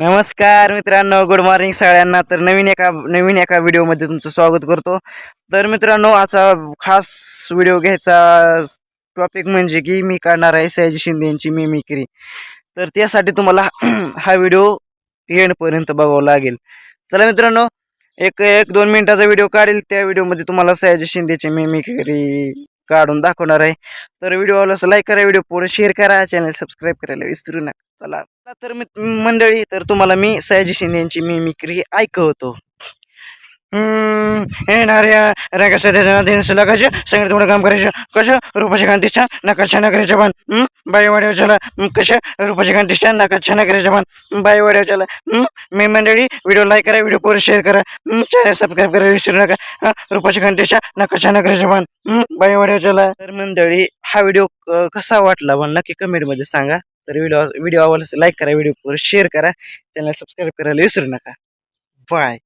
नमस्कार मित्रांनो good morning सगळ्यांना. तर नवीन एका नवीन एका व्हिडिओमध्ये तुमचं स्वागत करतो. तर मित्रांनो आजचा खास व्हिडिओ घ्यायचा टॉपिक म्हणजे की मी काढणार आहे सयाजी शिंदे यांची मिमिक्री तर त्यासाठी तुम्हाला हा व्हिडिओ एंडपर्यंत बघावं लागेल. चला मित्रांनो एक एक दोन मिनिटाचा व्हिडिओ काढेल. त्या व्हिडिओमध्ये तुम्हाला सयाजी शिंदेची मिमिक्री काढून दाखवणार आहे. तर व्हिडिओला लाईक करा व्हिडिओ पुढे शेअर करा चॅनल सबस्क्राईब करायला विसरू नका. चला. तर मी मंडळी तर तुम्हाला मी सयाजी शिंदे यांची मिमिक्री ऐकवतो. येणाऱ्या रंगाच्या त्याच्या दिनसला कशा? सगळं थोडं काम करायचं. कसं? रुपाच्या कांतीच्या नकाशा नगराच्या बाण बाई कशा रुपाच्या कांतीच्या नकाशा नगराच्या बाण बाईवाड्याच्याला मी मंडळी व्हिडिओ लाईक करा व्हिडिओ पुढे शेअर करा. चॅनल सबस्क्राईब करा विसरू नका. हा, रुपाच्या कांतीच्या नकाशा नगराच्या बाण बाईवाड्याच्याला तर मंडळी हा व्हिडिओ कसा वाटला? पण नक्की कमेंटमध्ये सांगा. तर व्हिडिओ व्हिडिओ आवडला लाईक करा व्हिडिओ शेअर करा. चॅनल सबस्क्राईब करायला विसरू नका. बाय